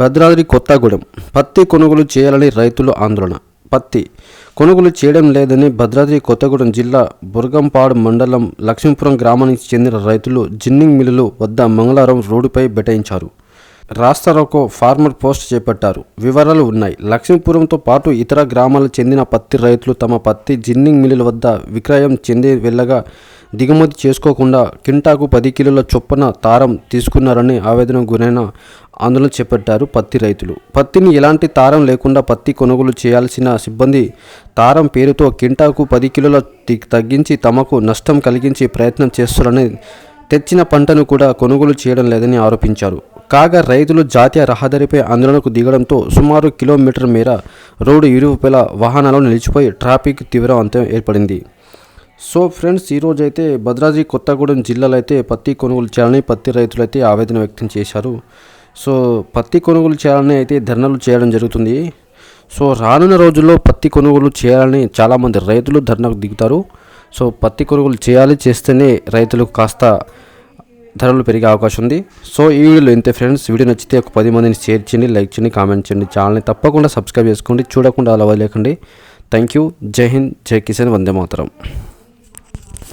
భద్రాద్రి కొత్తగూడెం. పత్తి కొనుగోలు చేయాలని రైతులు ఆందోళన. పత్తి కొనుగోలు చేయడం లేదని భద్రాద్రి కొత్తగూడెం జిల్లా బుర్గంపాడు మండలం లక్ష్మీపురం గ్రామానికి చెందిన రైతులు జిన్నింగ్ మిల్లులు వద్ద మంగళవారం రోడ్డుపై బెటాయించారు. రాస్తారోకో ఫార్మర్ పోస్ట్ చేపట్టారు. వివరాలు ఉన్నాయి. లక్ష్మీపురంతో పాటు ఇతర గ్రామాలకు చెందిన పత్తి రైతులు తమ పత్తి జిన్నింగ్ మిల్లుల వద్ద విక్రయం చెంది వెళ్ళగా దిగుమతి చేసుకోకుండా కింటాకు పది కిలోల చొప్పున తారం తీసుకున్నారని ఆవేదన గురైన ఆందోళన చేపట్టారు పత్తి రైతులు. పత్తిని ఎలాంటి తారం లేకుండా పత్తి కొనుగోలు చేయాల్సిన సిబ్బంది తారం పేరుతో కింటాకు పది కిలోల తగ్గించి తమకు నష్టం కలిగించి ప్రయత్నం చేస్తున్నారని తెచ్చిన పంటను కూడా కొనుగోలు చేయడం లేదని ఆరోపించారు. కాగా రైతులు జాతీయ రహదారిపై ఆందోళనకు దిగడంతో సుమారు కిలోమీటర్ మేర రోడ్డు ఇరువుపేల వాహనాలు నిలిచిపోయి ట్రాఫిక్ తీవ్రవంతం ఏర్పడింది. సో ఫ్రెండ్స్ ఈరోజు అయితే భద్రాద్రి కొత్తగూడెం జిల్లాలో అయితే పత్తి కొనుగోలు చేయాలని పత్తి రైతులు అయితే ఆవేదన వ్యక్తం చేశారు. సో పత్తి కొనుగోలు చేయాలని అయితే ధర్నాలు చేయడం జరుగుతుంది. సో రానున్న రోజుల్లో పత్తి కొనుగోలు చేయాలని చాలామంది రైతులు ధర్నాకు దిగుతారు. సో పత్తి కొనుగోలు చేయాలి చేస్తేనే రైతులకు కాస్త ధరలు పెరిగే అవకాశం ఉంది. సో ఈ వీడియోలో ఇంతే ఫ్రెండ్స్. వీడియో నచ్చితే ఒక పది మందిని షేర్ చేయండి లైక్ చేయండి కామెంట్ చేయండి. ఛానల్ని తప్పకుండా సబ్స్క్రైబ్ చేసుకోండి. చూడకుండా అలా వదిలేకండి. థ్యాంక్ యూ జై హింద్. జై కిసాన్. వందే మాతరం.